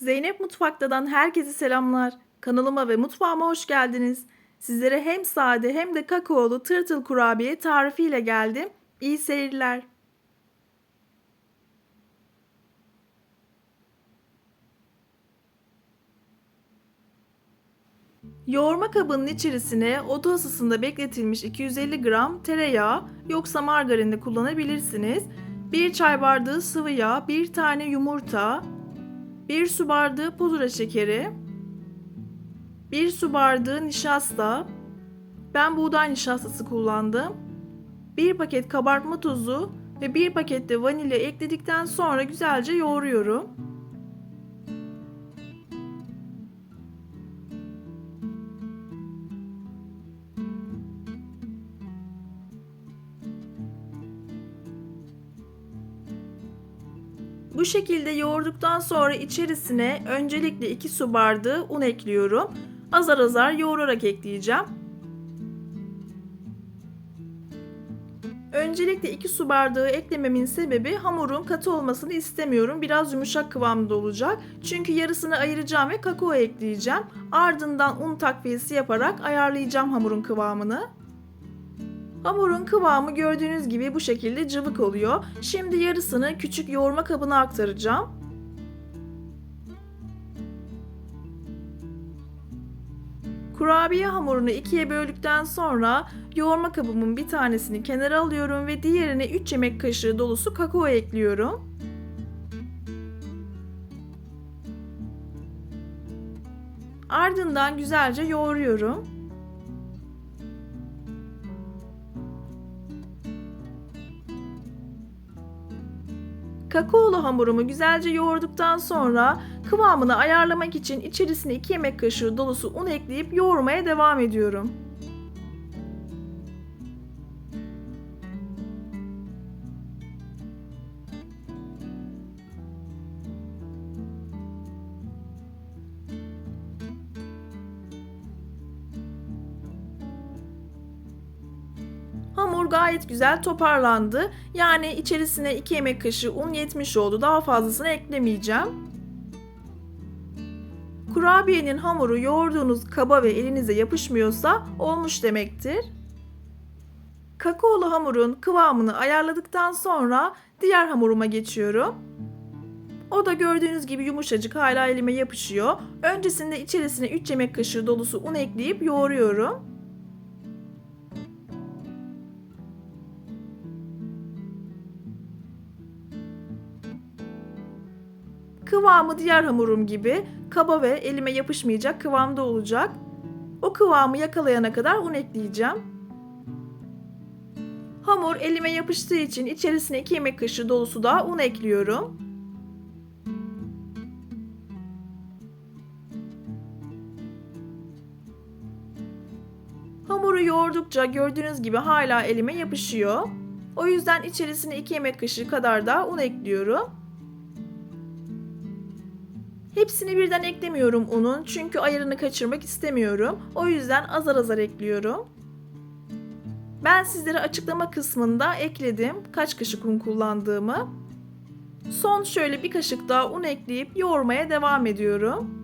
Zeynep Mutfakta'dan herkese selamlar. Kanalıma ve mutfağıma hoş geldiniz. Sizlere hem sade hem de kakaolu tırtıl kurabiye tarifiyle geldim. İyi seyirler. Yoğurma kabının içerisine oda ısısında bekletilmiş 250 gram tereyağı yoksa margarin de kullanabilirsiniz. 1 çay bardağı sıvı yağ, 1 tane yumurta, 1 su bardağı pudra şekeri, 1 su bardağı nişasta, ben buğday nişastası kullandım, 1 paket kabartma tozu ve 1 paket de vanilya ekledikten sonra güzelce yoğuruyorum. Bu şekilde yoğurduktan sonra içerisine öncelikle 2 su bardağı un ekliyorum. Azar azar yoğurarak ekleyeceğim. Öncelikle 2 su bardağı eklememin sebebi hamurun katı olmasını istemiyorum. Biraz yumuşak kıvamda olacak. Çünkü yarısını ayıracağım ve kakao ekleyeceğim. Ardından un takviyesi yaparak ayarlayacağım hamurun kıvamını. Hamurun kıvamı gördüğünüz gibi bu şekilde cıvık oluyor. Şimdi yarısını küçük yoğurma kabına aktaracağım. Kurabiye hamurunu ikiye böldükten sonra yoğurma kabımın bir tanesini kenara alıyorum ve diğerine 3 yemek kaşığı dolusu kakao ekliyorum. Ardından güzelce yoğuruyorum. Kakaolu hamurumu güzelce yoğurduktan sonra kıvamını ayarlamak için içerisine 2 yemek kaşığı dolusu un ekleyip yoğurmaya devam ediyorum. Gayet güzel toparlandı. Yani içerisine 2 yemek kaşığı un yetmiş oldu. Daha fazlasını eklemeyeceğim. Kurabiyenin hamuru yoğurduğunuz kaba ve elinize yapışmıyorsa olmuş demektir. Kakaolu hamurun kıvamını ayarladıktan sonra diğer hamuruma geçiyorum. O da gördüğünüz gibi yumuşacık hala elime yapışıyor. Öncesinde içerisine 3 yemek kaşığı dolusu un ekleyip yoğuruyorum. Kıvamı diğer hamurum gibi kaba ve elime yapışmayacak kıvamda olacak. O kıvamı yakalayana kadar un ekleyeceğim. Hamur elime yapıştığı için içerisine 2 yemek kaşığı dolusu daha un ekliyorum. Hamuru yoğurdukça gördüğünüz gibi hala elime yapışıyor. O yüzden içerisine 2 yemek kaşığı kadar daha un ekliyorum. Hepsini birden eklemiyorum unun çünkü ayarını kaçırmak istemiyorum. O yüzden azar azar ekliyorum. Ben sizlere açıklama kısmında ekledim kaç kaşık un kullandığımı. Son şöyle bir kaşık daha un ekleyip yoğurmaya devam ediyorum.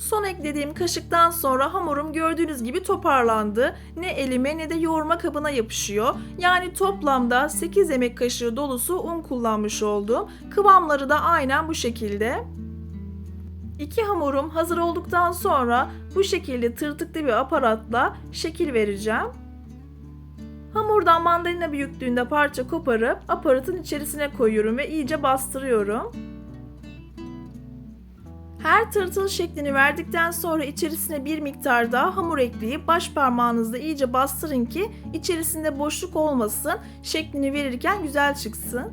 Son eklediğim kaşıktan sonra hamurum gördüğünüz gibi toparlandı. Ne elime ne de yoğurma kabına yapışıyor. Yani toplamda 8 yemek kaşığı dolusu un kullanmış oldum. Kıvamları da aynen bu şekilde. İki hamurum hazır olduktan sonra bu şekilde tırtıklı bir aparatla şekil vereceğim. Hamurdan mandalina büyüklüğünde parça koparıp aparatın içerisine koyuyorum ve iyice bastırıyorum. Her tırtıl şeklini verdikten sonra içerisine bir miktar daha hamur ekleyip baş parmağınızla iyice bastırın ki içerisinde boşluk olmasın, şeklini verirken güzel çıksın.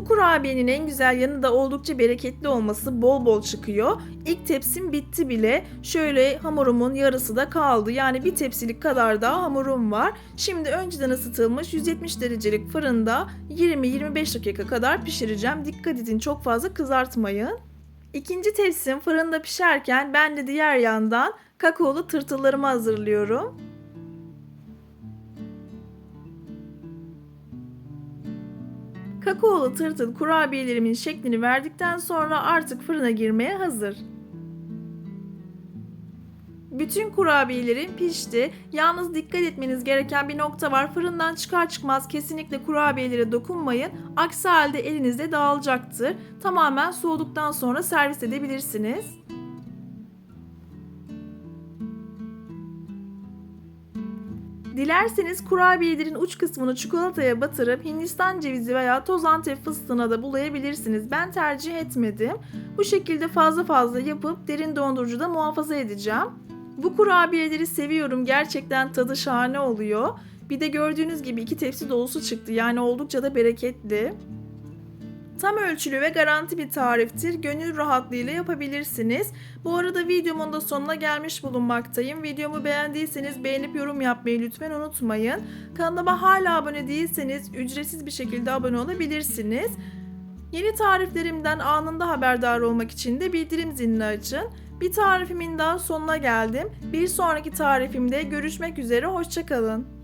Bu kurabiyenin en güzel yanı da oldukça bereketli olması bol bol çıkıyor. İlk tepsim bitti bile. Şöyle hamurumun yarısı da kaldı. Yani bir tepsilik kadar daha hamurum var. Şimdi önceden ısıtılmış 170 derecelik fırında 20-25 dakika kadar pişireceğim. Dikkat edin çok fazla kızartmayın. İkinci tepsim fırında pişerken ben de diğer yandan kakaolu tırtıllarımı hazırlıyorum. Kakaolu tırtıl kurabiyelerimin şeklini verdikten sonra artık fırına girmeye hazır. Bütün kurabiyelerim pişti. Yalnız dikkat etmeniz gereken bir nokta var. Fırından çıkar çıkmaz kesinlikle kurabiyelere dokunmayın. Aksi halde elinizde dağılacaktır. Tamamen soğuduktan sonra servis edebilirsiniz. Dilerseniz kurabiyelerin uç kısmını çikolataya batırıp Hindistan cevizi veya toz antep fıstığına da bulayabilirsiniz. Ben tercih etmedim. Bu şekilde fazla fazla yapıp derin dondurucuda muhafaza edeceğim. Bu kurabiyeleri seviyorum. Gerçekten tadı şahane oluyor. Bir de gördüğünüz gibi iki tepsi dolusu çıktı. Yani oldukça da bereketli. Tam ölçülü ve garanti bir tariftir. Gönül rahatlığıyla yapabilirsiniz. Bu arada videomun da sonuna gelmiş bulunmaktayım. Videomu beğendiyseniz beğenip yorum yapmayı lütfen unutmayın. Kanalıma hala abone değilseniz ücretsiz bir şekilde abone olabilirsiniz. Yeni tariflerimden anında haberdar olmak için de bildirim zilini açın. Bir tarifimin daha sonuna geldim. Bir sonraki tarifimde görüşmek üzere, hoşçakalın.